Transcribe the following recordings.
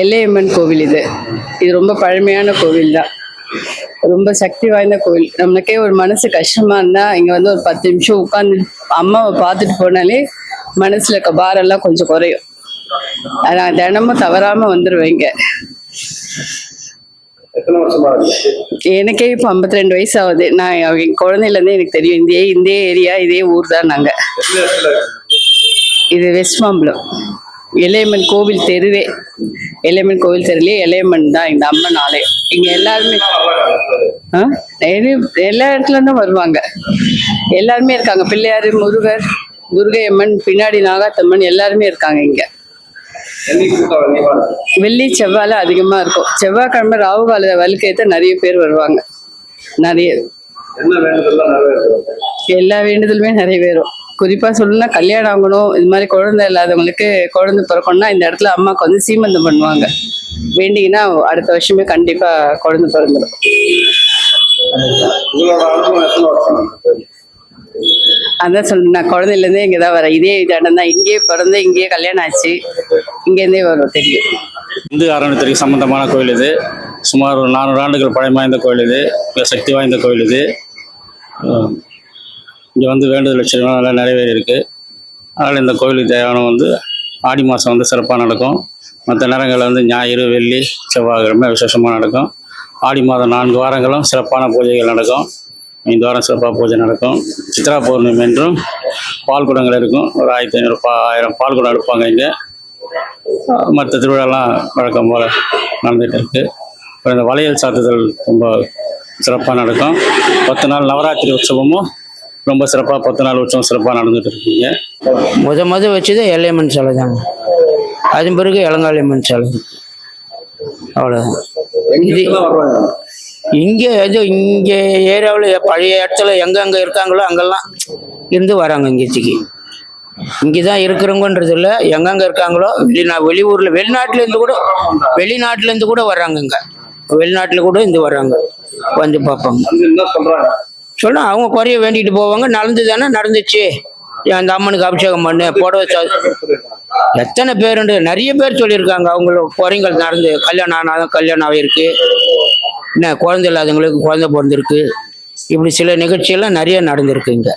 எல்லையம்மன் கோவில் இது. இது ரொம்ப பழமையான கோவில் தான் ரொம்ப சக்தி வாய்ந்த கோவில். நம்மளுக்கே ஒரு மனசு கஷ்டமா இருந்தா இங்க வந்து ஒரு பத்து நிமிஷம் உட்காந்து அம்மாவை பார்த்துட்டு போனாலே மனசுல இருக்க பாரெல்லாம் கொஞ்சம் குறையும். நான் தினமும் தவறாம இருக்கு எனக்கே இப்போ 52 ரெண்டு வயசு ஆகுது நான் என் குழந்தையிலேருந்தே எனக்கு தெரியும். இதே இந்த ஏரியா இதே ஊர் தான் நாங்கள் இது வெஸ்ட் மாம்பலம் இளையம்மன் கோவில் தெருவே. இளையம்மன் கோவில் தெருலயே இளையம்மன் தான் இந்த அம்மன் ஆலயம். இங்க எல்லாருமே எல்லா இடத்துல இருந்தும் வருவாங்க. எல்லாருமே இருக்காங்க. பிள்ளையார் முருகர் துர்கை அம்மன் பின்னாடி நாகாத்தம்மன் எல்லாருமே இருக்காங்க இங்க. வெள்ளி செவ்வாய் அதிகமா இருக்கும். செவ்வாய்க்கிழமை ராகு கால வலுக்கேத்த நிறைய பேர் வருவாங்க. நிறைய. எல்லா வேண்டுதலுமே நிறைவேறும். குறிப்பா சொல்லணும்னா கல்யாணம் ஆகணும் இது மாதிரி குழந்தை இல்லாதவங்களுக்கு குழந்தை பிறக்கணும்னா இந்த இடத்துல அம்மாவுக்கு வந்து சீமந்தம் பண்ணுவாங்க. வேண்டிங்கன்னா அடுத்த வருஷமே கண்டிப்பா குழந்தை பிறந்துடும்? அதான் சொல்றேன் நான் குழந்தையிலேருந்தே இங்கே தான் வரேன். இதே இடம் தான். இங்கேயே பிறந்து இங்கேயே கல்யாணம் ஆச்சு. இங்கேருந்தே வரும் தெரியும். இந்து அறநிலையத்துறைக்கு சம்பந்தமான கோயில் இது. சுமார் ஒரு நானூறு ஆண்டுகள் பழமை வாய்ந்த கோயில் இது. சக்தி வாய்ந்த கோயில் இது. இங்கே வந்து வேண்டுதல் லட்சம் நல்லா நிறைவேறி இருக்குது அதனால் இந்த கோயிலுக்கு தேவையான வந்து ஆடி மாதம் வந்து சிறப்பாக நடக்கும். மற்ற நேரங்களில் வந்து ஞாயிறு வெள்ளி செவ்வாய்க்கிழமை விசேஷமாக நடக்கும். ஆடி மாதம் நான்கு வாரங்களும் சிறப்பான பூஜைகள் நடக்கும். ஐந்து வாரம் சிறப்பாக பூஜை நடக்கும். சித்ரா பௌர்ணமி என்றும் பால் குடங்கள் இருக்கும் ஒரு ஆயிரத்தி ஐநூறு பா ஆயிரம் பால் குடம் எடுப்பாங்க இங்கே. மற்ற திருவிழாலாம் வழக்கம் போல் நடந்துகிட்டு இருக்குது அப்புறம் இந்த வளையல் சாத்துதல் ரொம்ப சிறப்பாக நடக்கும். பத்து நாள் நவராத்திரி உற்சவமும் ரொம்ப சிறப்பாக பத்து நாள் உற்சவம் சிறப்பாக நடந்துகிட்டு இருக்கீங்க. முத முத வச்சது எல்லையம்மன் சிலை தாங்க. அதன் பிறகு இளங்காளியம்மன் சிலை. அவ்வளோதான் இது எங்கெல்லாம் வருவாங்க? இங்கே எது இங்கே ஏரியாவில் பழைய இடத்துல எங்கெங்கே இருக்காங்களோ அங்கெல்லாம் இருந்து வராங்க இங்கேச்சிக்கு இங்கே தான் இருக்கிறவங்கன்றது இல்லை எங்கெங்கே இருக்காங்களோ வெளிநா வெளியூரில் வெளிநாட்டிலேருந்து கூட வெளிநாட்டிலேருந்து கூட வர்றாங்க இங்கே. வெளிநாட்டில் கூட இருந்து வர்றாங்க. வந்து பார்ப்பாங்க. வந்து என்ன சொல்றாங்க? சொன்னா அவங்க குறைய வேண்டிட்டு போவாங்க. நடந்துதானே நடந்துச்சு. அந்த அம்மனுக்கு அபிஷேகம் பண்ணு புடவை எத்தனை பேருண்டு நிறைய பேர் சொல்லியிருக்காங்க. அவங்கள குறைங்கள் நடந்து கல்யாணம் ஆனாலும் கல்யாணம் ஆகிருக்கு என்ன குழந்தை இல்லாதவங்களுக்கு குழந்தை பிறந்திருக்கு. இப்படி சில நிகழ்ச்சியெல்லாம் நிறைய நடந்திருக்கு இங்க.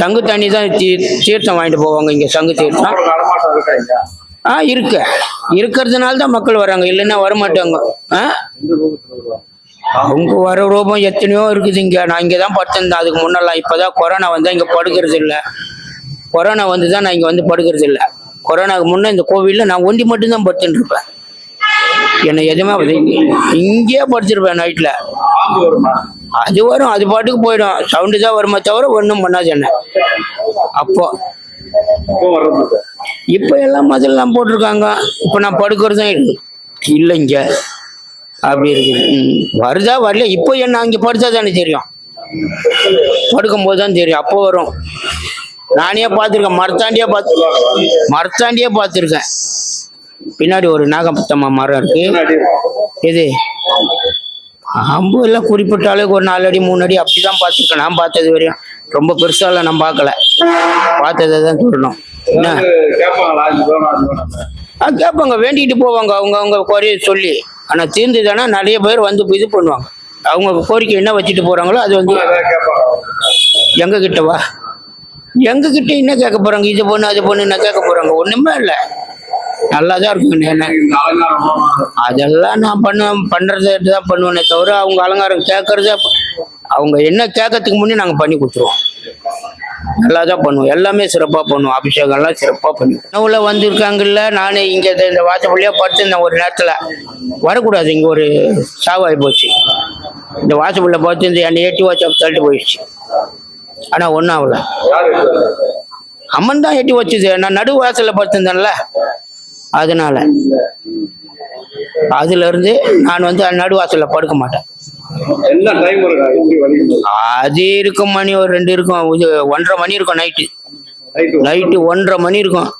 சங்கு தண்ணி தான் தீ தீர்த்தம் வாங்கிட்டு போவாங்க இங்க சங்கு தீர்த்தம். ஆ இருக்க. இருக்கிறதுனால தான் மக்கள் வராங்க. இல்லைன்னா வரமாட்டாங்க. ஆ? அவங்க வர ரூபம் எத்தனையோ இருக்குது இங்கே நான் இங்கே தான் படுத்திருந்தேன். அதுக்கு முன்னெல்லாம் இப்போ தான் கொரோனா வந்தால் இங்கே படுக்கிறது இல்லை கொரோனா வந்து தான் நான் இங்கே வந்து படுக்கிறது இல்லை கொரோனாவுக்கு முன்னே இந்த கோவிலில் நான் ஒண்டி மட்டும்தான் படுத்துட்டு இருப்பேன் என்னை எதுவுமே இங்கேயே படிச்சிருப்பேன் நைட்டில் அது வரும் அது பாட்டுக்கு போயிடும். சவுண்டு தான் வருமே தவிர ஒன்றும் பண்ணாது என்ன. அப்போ இப்போ எல்லாம் மதிலெல்லாம் போட்டிருக்காங்க. இப்போ நான் படுக்கிறதும் இல்லைங்க. அப்படி இருக்குது. ம். வருதா வரல இப்போ என்ன அங்கே படுத்தா தானே தெரியும். படுக்கும்போது தான் தெரியும். அப்போ வரும். நானே பார்த்துருக்கேன். மரத்தாண்டியே பார்த்து மரத்தாண்டியே பார்த்துருக்கேன். பின்னாடி ஒரு நாகப்பத்தம்மா மரம் இருக்கு. இது? அம்பு எல்லாம் குறிப்பிட்ட அளவுக்கு ஒரு நாலு அடி மூணு அடி அப்படி தான் பார்த்துருக்கேன். நான் பார்த்தது வரையும். ரொம்ப பெருசாலாம் நான் பார்க்கல. பார்த்ததை தான் சொல்லணும். என்ன? ஆ கேட்பாங்க. வேண்டிட்டு போவாங்க. அவங்க அவங்க குறைய சொல்லி. ஆனால் தீர்ந்துதானா நிறைய பேர் வந்து இது பண்ணுவாங்க. அவங்க கோரிக்கை என்ன வச்சுட்டு போகிறாங்களோ அது வந்து ஏதாவது கேட்பாங்க கிட்ட வா என்ன கேட்க போகிறாங்க இது பொண்ணு அது பொண்ணு என்ன கேட்க போகிறாங்க ஒன்றுமே இல்லை. நல்லா தான் இருக்கும் என்ன. அதெல்லாம் நான் பண்ணுவேன் பண்ணுறது தான் பண்ணுவேனே தவிர அவங்க அலங்காரம் கேட்கறத அவங்க என்ன கேட்கறதுக்கு முன்னே நாங்கள் பண்ணி கொடுத்துருவோம். நல்லா தான் பண்ணுவோம். எல்லாமே சிறப்பாக பண்ணுவோம். அபிஷேகம்லாம் சிறப்பாக பண்ணுவோம். உள்ள வந்திருக்காங்கல்ல நானே இங்கே இந்த வாசப்பள்ளியாக பார்த்துருந்தேன் ஒரு நேரத்தில் வரக்கூடாது. இங்கே ஒரு சாவாகி போச்சு. இந்த வாசப்பள்ளியை பார்த்து இந்த என்னை எட்டி வாட்ச தள்ளிட்டு போயிடுச்சு. ஆனால் ஒன்றும் ஆகல. அம்மன் தான் எட்டி வச்சுது. நான் நடு வாசலில் பார்த்துருந்தேன்ல அதனால. அதுலேருந்து நான் வந்து நடுவாசலில் படுக்க மாட்டேன். என்ன டைம் அது இருக்கும் மணி ஒரு ரெண்டு இருக்கும். ஒன்றரை மணி இருக்கும் நைட்டு நைட்டு ஒன்றரை மணி இருக்கும்.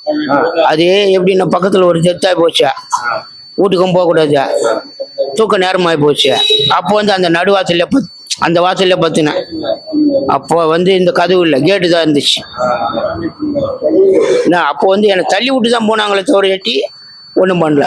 அது எப்படின்னா பக்கத்தில் ஒரு டெத்தாகி போச்சு. வீட்டுக்கும் போகக்கூடாது தூக்க நேரமாகி போச்சு. அப்போ வந்து அந்த நடுவாசல்ல பத் அந்த வாசல்ல பத்தினேன். அப்போ வந்து இந்த கதவு இல்லை கேட்டு தான் இருந்துச்சு. நான் அப்போ வந்து என்னை தள்ளி விட்டு தான் போனாங்களே தவிர எட்டி ஒன்றும் பண்ணல.